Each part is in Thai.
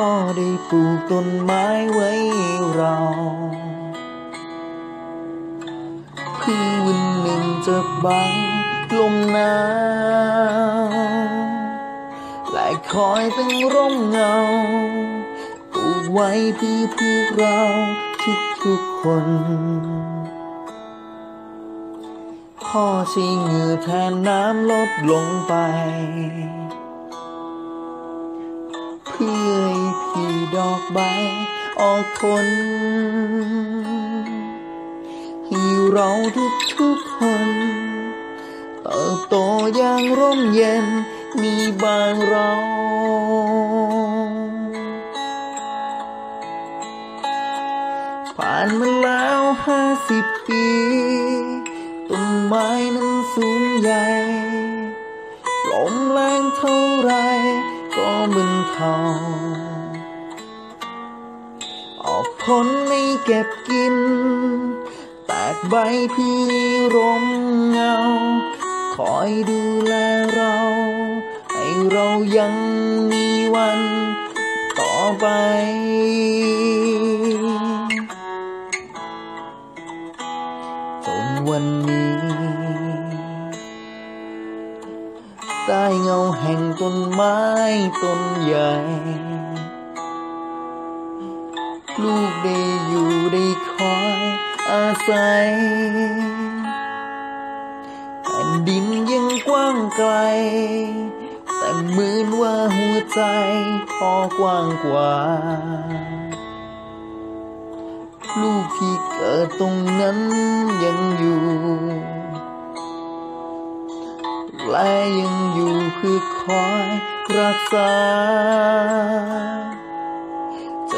พ่อได้ปลูกต้นไม้ไว้เรา เพื่อวันหนึ่งจะบังลมหนาวและคอยเป็นร่มเงาปลูกไว้เพื่อพวกเราทุกๆคน พ่อใช้เหงื่อแทนน้ำลดลงไป เพื่อีดอกใบออกผลให้เราทุกทุกๆคน เติบโตอย่างร่มเย็นมีบางเราผ่านมาแล้วห้าสิบปีต้นไม้นั้นสูงใหญ่ลมแรงเท่าไรก็มึนเขา ออกผลไม่เก็บกิน แตกใบพี่ร่มเงา คอยดูแลเรา ให้เรายังมีวันต่อไปจนวันนี้ได้เงาแห่งต้นไม้ต้นใหญ่ ลูกได้อยู่ได้คอยอาศัยแผ่นดินยังกว้างไกล แต่เหมือนว่าหัวใจพ่อกว้างกว่า ลูกที่เกิดตรงนั้นยังอยู่และยังอยู่เพื่อคอยรักษา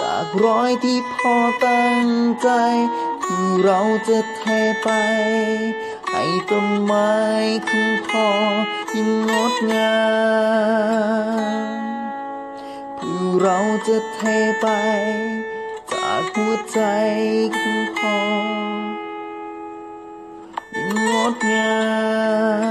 จากรอยที่พ่อตั้งใจ ที่เราจะเทไป ให้ต้นไม้ของพ่อยิ่งงดงามเพื่อเราจะเทไป จากหัวใจของพ่อยิ่งงดงาม